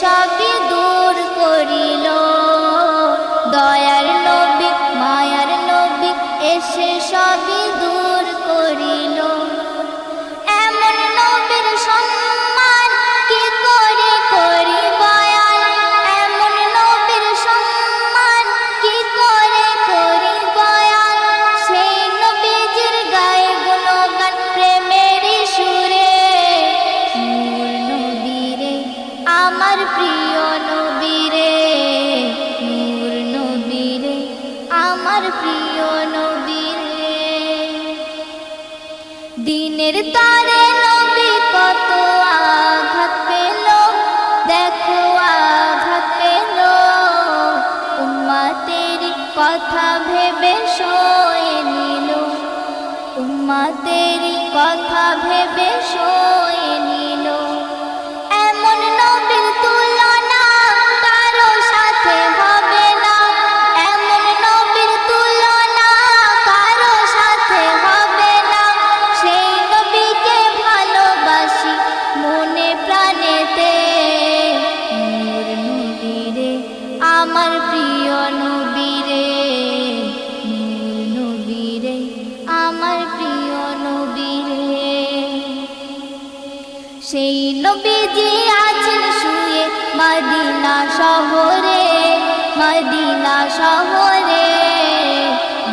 সবই আমার প্রিয় নবীরে, নূর নবীরে, আমার প্রিয় নবীরে। দিনের তারে নবী কত আঘাত পেল, দেখো আঘাত পেল। উম্মাতেরি কথা ভেবে শোয়ে নিল, উম্মাতেরি কথা ভেবে শোয়ে আমার প্রিয় নবীরে নবীরে, আমার প্রিয় নবীরে। সেই নবী যে আছেন শুয়ে মদিনা শহরে মদিনা শহরে।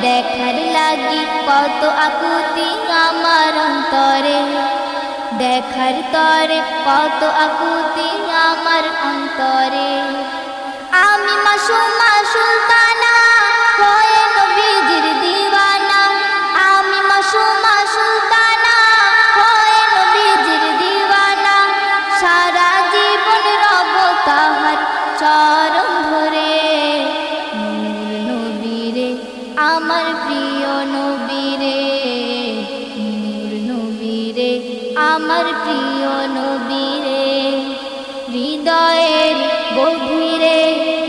দেখার লাগি কত আকুতি আমার অন্তরে, দেখার তরে কত আকুতি আমার প্রিয় নবীরে, হৃদয়ের গভীরে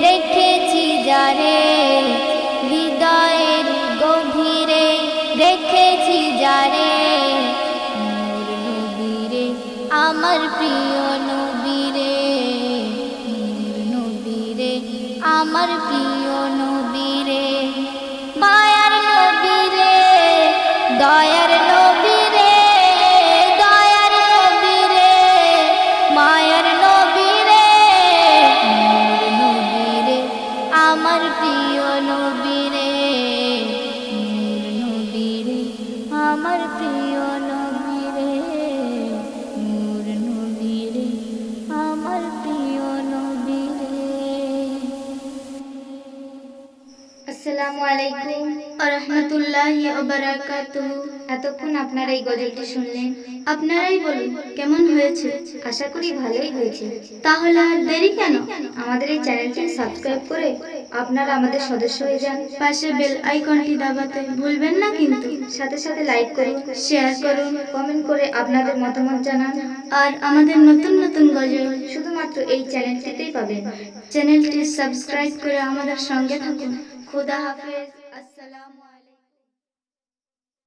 রেখেছি যারে, হৃদয়ের গভীরে রেখেছি যারে। নবীরে, আমার প্রিয় নবীরে নবীরে, আমার প্রিয় নবীরে, মায়ার নবীরে দয়ার আসসালামু আলাইকুম। রহমতুল্লাহি বারাকাতুহু। এতক্ষণ আপনারা এই গজলটি শুনলেন। আপনারাই বলুন কেমন হয়েছে? আশা করি ভালোই হয়েছে। তাহলে আর দেরি কেন? আমাদের এই চ্যানেলটি সাবস্ক্রাইব করে আপনারা আমাদের সদস্য হয়ে যান। পাশে বেল আইকনটি দাবাতে ভুলবেন না কিন্তু। সাথে সাথে লাইক করুন শেয়ার করুন কমেন্ট করে আপনাদের মতামত জানান। আর আমাদের নতুন নতুন গজল শুধুমাত্র এই চ্যানেলটিতেই পাবেন। চ্যানেলটি সাবস্ক্রাইব করে আমাদের সঙ্গে থাকুন। খুদা হাফেজ। আসসালামু